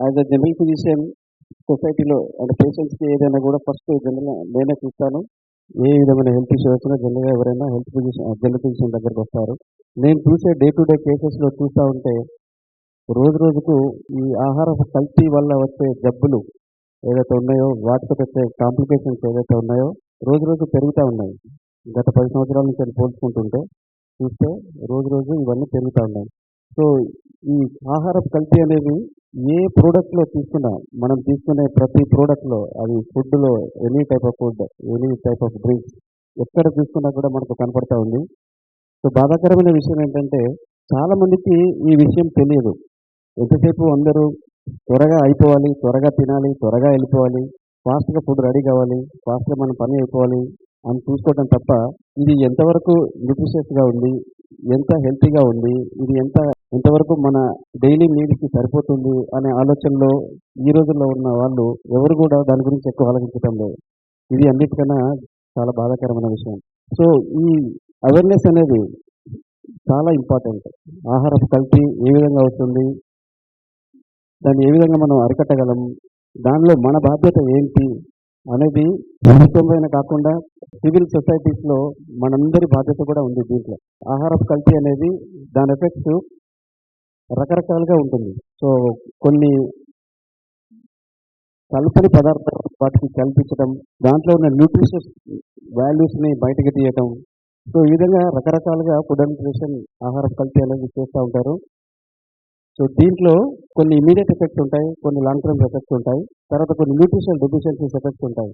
As a general physician సొసైటీలో అంటే పేషెంట్స్కి ఏదైనా కూడా ఫస్ట్ జనరల్ నేనే చూస్తాను ఏ విధమైన హెల్త్ ఇష్యూ వచ్చినా జనరల్గా ఎవరైనా హెల్త్ ఫిజిషియన్ జనరల్ ఫిజిషియన్ దగ్గరకు వస్తారు. నేను చూసే డే టు డే కేసెస్లో చూస్తూ ఉంటే రోజు రోజుకు ఈ ఆహార కల్తీ వల్ల వచ్చే జబ్బులు ఏదైతే ఉన్నాయో వాటితో వచ్చే కాంప్లికేషన్స్ ఏదైతే ఉన్నాయో రోజు రోజు పెరుగుతూ ఉన్నాయి. గత పది సంవత్సరాల నుంచి పోల్చుకుంటుంటే చూస్తే రోజు రోజు ఇవన్నీ పెరుగుతూ ఉన్నాయి. సో ఈ ఆహార కల్తీ అనేది ఏ ప్రోడక్ట్లో తీసుకున్నా మనం తీసుకునే ప్రతి ప్రోడక్ట్లో అది ఫుడ్లో any type of food any type of drinks ఎక్కడ తీసుకున్నా కూడా మనకు కనపడతా ఉంది. సో బాధాకరమైన విషయం ఏంటంటే చాలామందికి ఈ విషయం తెలియదు. ఎంతసేపు అందరూ త్వరగా అయిపోవాలి త్వరగా తినాలి త్వరగా వెళ్ళిపోవాలి ఫాస్ట్గా ఫుడ్ రెడీ కావాలి ఫాస్ట్గా మనం పని అయిపోవాలి అని చూసుకోవడం తప్ప ఇది ఎంతవరకు న్యూట్రిషియస్గా ఉంది ఎంత హెల్తీగా ఉంది ఇది ఎంత ఎంతవరకు మన డైలీ నీడ్స్కి సరిపోతుంది అనే ఆలోచనలో ఈ రోజుల్లో ఉన్న వాళ్ళు ఎవరు కూడా దాని గురించి ఎక్కువ ఆలోచించటం లేదు. ఇది అన్నిటికన్నా చాలా బాధాకరమైన విషయం. సో ఈ అవేర్నెస్ అనేది చాలా ఇంపార్టెంట్ ఆహారపు కల్తీ ఏ విధంగా వస్తుంది దాన్ని ఏ విధంగా మనం అరికట్టగలం దానిలో మన బాధ్యత ఏంటి అనేది ప్రభుత్వంపైన కాకుండా సివిల్ సొసైటీస్లో మనందరి బాధ్యత కూడా ఉంది దీంట్లో. ఆహారపు కల్తీ అనేది దాని ఎఫెక్ట్స్ రకరకాలుగా ఉంటుంది. సో కొన్ని కల్పని పదార్థాలు వాటికి కల్పించడం దాంట్లో ఉన్న న్యూట్రిషియస్ వాల్యూస్ని బయటకు తీయటం. సో ఈ విధంగా రకరకాలుగా ఫుడ్ అండ్ న్యూట్రిషన్ ఆహారం కల్తీ అనేది చేస్తూ ఉంటారు. సో దీంట్లో కొన్ని ఇమీడియట్ ఎఫెక్ట్స్ ఉంటాయి కొన్ని లాంగ్ టర్మ్ ఎఫెక్ట్స్ ఉంటాయి. తర్వాత కొన్ని న్యూట్రిషన్ డెఫిషియన్సీస్ ఎఫెక్ట్స్ ఉంటాయి.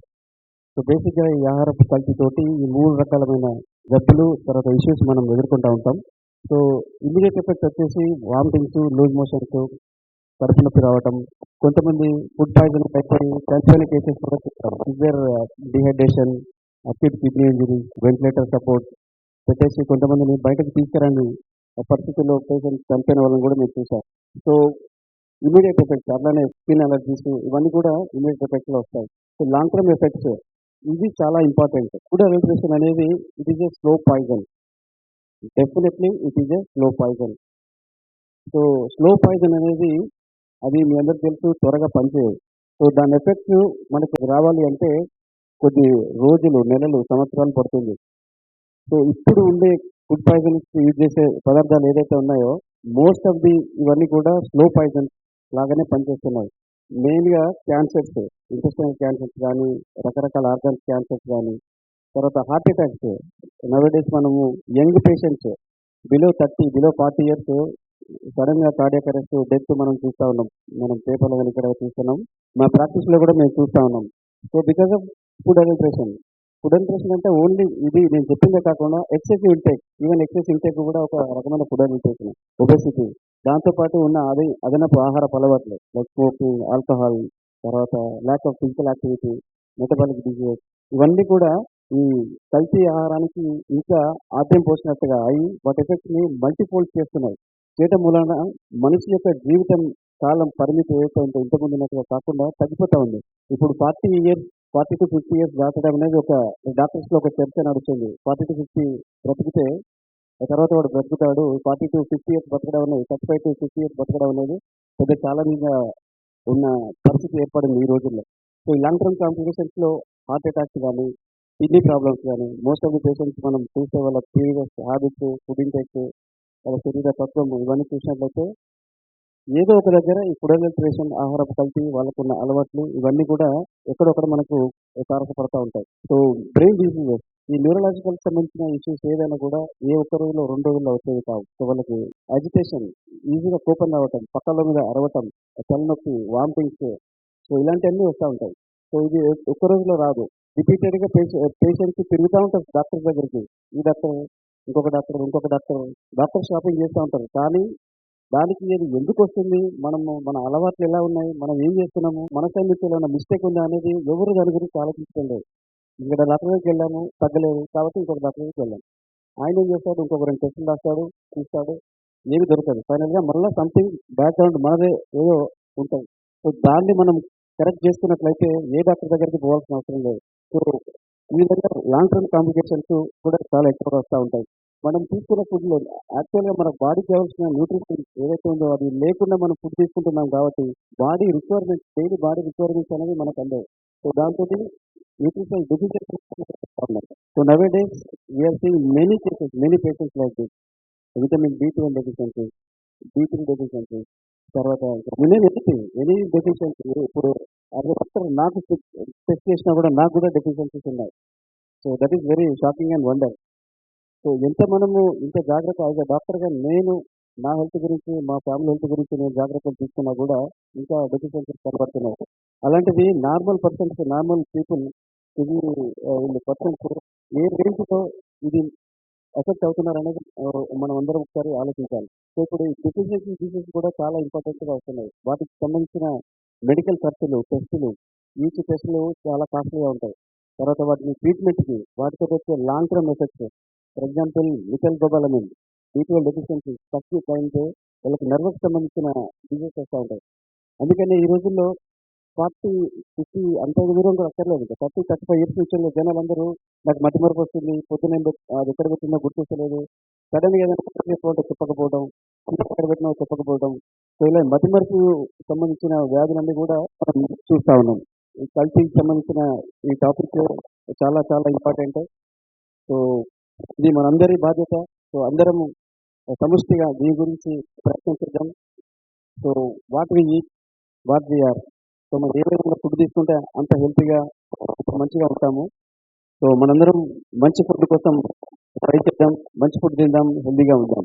సో బేసిక్గా ఈ ఆహారపు కల్తీతోటి ఈ మూడు రకాలమైన జబ్బులు తర్వాత ఇష్యూస్ మనం ఎదుర్కొంటూ ఉంటాం. సో ఇమీడియట్ ఎఫెక్ట్ వచ్చేసి వామిటింగ్స్ లూజ్ మోషన్స్ కడుపు నొప్పి రావటం కొంతమంది ఫుడ్ పాయిజన్ అయిపోయి చనిపోయిన కేసెస్ కూడా చూస్తాం severe dehydration acute kidney injury ventilator support పెట్టేసి కొంతమందిని బయటకు తీసుకురండి. ఆ పరిస్థితుల్లో పేషెంట్ చనిపోయిన వాళ్ళని కూడా మేము చూసాం సో ఇమీడియట్ ఎఫెక్ట్స్ అలానే స్కిన్ అలర్జీస్ ఇవన్నీ కూడా ఇమీడియట్ ఎఫెక్ట్స్లో వస్తాయి. సో లాంగ్ టర్మ్ ఎఫెక్ట్స్ ఇది చాలా ఇంపార్టెంట్ ఫుడ్ అడల్ట్రేషన్ అనేది it is a slow poison definitely it is a slow poison so slow poison అనేది అది మీ అందరికి తెలుసు త్వరగా పనిచేయదు. సో దాని ఎఫెక్ట్ మనకు రావాలి అంటే కొద్ది రోజులు నెలలు సంవత్సరాలు పడుతుంది. సో ఇప్పుడు ఉండే ఫుడ్ పాయిజన్స్ యూజ్ చేసే పదార్థాలు ఏదైతే ఉన్నాయో మోస్ట్ ఆఫ్ ది ఇవన్నీ కూడా స్లో పాయిజన్ లాగానే పనిచేస్తున్నాయి. మెయిన్గా క్యాన్సర్స్ ఇంటెస్టైనల్ క్యాన్సర్స్ కానీ రకరకాల ఆర్గన్స్ క్యాన్సర్స్ కానీ తర్వాత హార్ట్ అటాక్స్. నవడేస్ మనము young patients below thirty below forty years సడన్గా కార్డియాక్ అరెస్ట్ డెత్ మనం చూస్తూ ఉన్నాం. మనం పేపర్లో కానీ ఇక్కడ చూస్తున్నాం. మా ప్రాక్టీస్లో కూడా మేము చూస్తూ ఉన్నాం. So because of food adulteration. Food adulteration అంటే ఓన్లీ ఇది నేను చెప్పిందే కాకుండా excessive intake even excess intake కూడా ఒక రకమైన ఫుడ్ అడల్ట్రేషన్. ఒబెసిటీ. దాంతోపాటు ఉన్న అదే అదనపు ఆహార అలవాట్లు లైక్ స్మోకింగ్ ఆల్కహాల్ తర్వాత lack of physical activity metabolic diseases ఇవన్నీ కూడా ఈ కల్తీ ఆహారానికి ఇంకా ఆద్యం పోసినట్టుగా అయి వాటి ఎఫెక్ట్ని మల్టీఫోల్డ్ చేస్తున్నాయి. చేయటం మూలన మనిషి యొక్క జీవితం కాలం పరిమితి ఏదైతే ఉందో ఇంతకుముందు ఉన్నట్టుగా కాకుండా తగ్గిపోతా ఉంది. ఇప్పుడు forty years forty to fifty years దాటడం అనేది ఒక డాక్టర్స్లో ఒక చర్చ నడుస్తుంది. ఫార్టీ టు ఫిఫ్టీ బ్రతికితే తర్వాత వాడు బ్రతుకుతాడు. ఫార్టీ టు ఫిఫ్టీ ఇయర్స్ బ్రతకడం అనేది thirty five to fifty years బ్రతకడం అనేది పెద్ద ఛాలెంజ్గా ఉన్న పరిస్థితి ఏర్పడింది ఈ రోజుల్లో. సో ఈ లాంగ్ టర్మ్ కాంప్లికేషన్స్లో హార్ట్ అటాక్స్ కానీ కిడ్నీ ప్రాబ్లమ్స్ కానీ మోస్ట్ ఆఫ్ ది పేషెంట్స్ మనం చూసే వాళ్ళ ప్రీవియస్ హ్యాబిట్స్ ఫుడ్ ఇంటెక్స్ వాళ్ళ శరీర తత్వం ఇవన్నీ చూసినట్లయితే ఏదో ఒక దగ్గర ఈ ఫుడ్ అడల్ట్రేషన్ ఆహారపు కల్తీ వాళ్ళకున్న అలవాట్లు ఇవన్నీ కూడా ఎక్కడొక్కడ మనకు తారసపడతా ఉంటాయి. సో బ్రెయిన్ డిసీజెస్ ఈ న్యూరలాజికల్ సంబంధించిన ఇష్యూస్ ఏదైనా కూడా ఏ ఒక్క రోజులో రెండు రోజుల్లో వచ్చేవి కావు. సో వాళ్ళకి అజిటేషన్ ఈజీగా కోపం రావటం పక్కల మీద అరవటం తలనొప్పి వామిటింగ్స్ సో ఇలాంటివన్నీ వస్తూ ఉంటాయి. సో ఇది ఒక్క రోజులో రాదు. రిపీటెడ్గా పేషెంట్స్ తిరుగుతూ ఉంటారు డాక్టర్ దగ్గరికి. ఈ డాక్టర్ ఇంకొక డాక్టర్ ఇంకొక డాక్టర్ డాక్టర్ షాపింగ్ చేస్తూ ఉంటారు. కానీ దానికి ఇది ఎందుకు వస్తుంది? మనము మన అలవాట్లు ఎలా ఉన్నాయి? మనం ఏం చేస్తున్నాము? మన సైడ్ ఏమైనా మిస్టేక్ ఉందా అనేది ఎవరు దాని గురించి ఆలోచించడం లేదు. ఇక్కడ డాక్టర్ వెళ్ళాము తగ్గలేదు. కాబట్టి ఇంకొక డాక్టర్ వెళ్ళాము ఆయన ఏం చేస్తాడు ఇంకొక రెండు టెస్టులు రాస్తాడు చూస్తాడు ఏమి దొరకదు. ఫైనల్గా మళ్ళీ సంథింగ్ బ్యాక్గ్రౌండ్ మనదే ఏదో ఉంటుంది. సో దాన్ని మనం కరెక్ట్ చేసుకున్నట్లయితే ఏ డాక్టర్ దగ్గరికి పోవాల్సిన అవసరం లేదు. సో ఈ విధంగా లాంగ్ టర్మ్ కాంప్లికేషన్స్ కూడా చాలా ఎక్కువగా వస్తూ ఉంటాయి. మనం తీసుకున్న ఫుడ్లో యాక్చువల్గా మన బాడీకి కావాల్సిన న్యూట్రిషన్ ఏదైతే ఉందో అది లేకుండా మనం ఫుడ్ తీసుకుంటున్నాం కాబట్టి body requirements daily body requirements అనేవి మనకు అందవు. సో దాంతో nutrition deficiency so nowadays we are seeing many cases many patients like this vitamin B twelve deficiency B three deficiency తర్వాత వినయ్ ఎనీథింగ్ ఎనీ డెఫిషియన్సీ ఇప్పుడు అదే నాకు టెస్ట్ చేసినా కూడా నాకు కూడా డెఫిషియన్సీస్ ఉన్నాయి. So that is very shocking and wonder so ఎంత మనము ఇంత జాగ్రత్త యాజ్ అ డాక్టర్గా నేను నా హెల్త్ గురించి మా ఫ్యామిలీ హెల్త్ గురించి నేను జాగ్రత్తలు తీసుకున్నా కూడా ఇంకా డెఫిషియన్సీస్ కనబడుతున్నాయి. అలాంటివి నార్మల్ పర్సన్స్ నార్మల్ పీపుల్ ఇది వీళ్ళు పర్సన్స్ ఏ రేంజ్తో ఇది ఎఫెక్ట్ అవుతున్నారు అనేది మనం అందరం ఒకసారి ఆలోచించాలి. సో ఇప్పుడు ఈ డెఫిషియన్సీ డిసీజ్ కూడా చాలా ఇంపార్టెంట్గా వస్తున్నాయి. వాటికి సంబంధించిన మెడికల్ ఖర్చులు టెస్టులు ఈచ్ టెస్టులు చాలా కాస్ట్లీగా ఉంటాయి. తర్వాత వాటిని ట్రీట్మెంట్కి వాటితో వచ్చే long term effects for example methylcobalamin B twelve deficiency తక్కువ పాయింట్ వాళ్ళకి నర్వస్ సంబంధించిన డిజీజ్ వస్తూ ఉంటాయి. అందుకని ఈ రోజుల్లో ఫార్టీ ఫిఫ్టీ అంత దూరం కూడా అక్కర్లేదు ఇంకా. థర్టీ థర్టీ ఫైవ్ ఇయర్స్ విషయంలో జనాలందరూ నాకు మట్టి మరపు వస్తుంది పొద్దున అది ఎక్కడ పెట్టిందో గుర్తిస్తలేదు సడన్గా ఏదైనా చెప్పకపోవడం చెప్పకపోవడం ఎక్కడ పెట్టినా చెప్పకపోవడం సో ఇలా మతి మరపు సంబంధించిన వ్యాధులన్నీ కూడా మనం చూస్తూ ఉన్నాం. ఈ కల్తీకి సంబంధించిన ఈ టాపిక్ చాలా చాలా ఇంపార్టెంట్. సో ఇది మనందరి బాధ్యత. సో అందరం సమిష్టిగా దీని గురించి ప్రయత్నించడం so what we eat what we are. So మనం ఏ ఫుడ్ తీసుకుంటే అంత హెల్తీగా మంచిగా ఉంటాము. సో మనందరం మంచి ఫుడ్ కోసం ట్రై చేద్దాం మంచి ఫుడ్ తిందాం హెల్తీగా ఉందాం.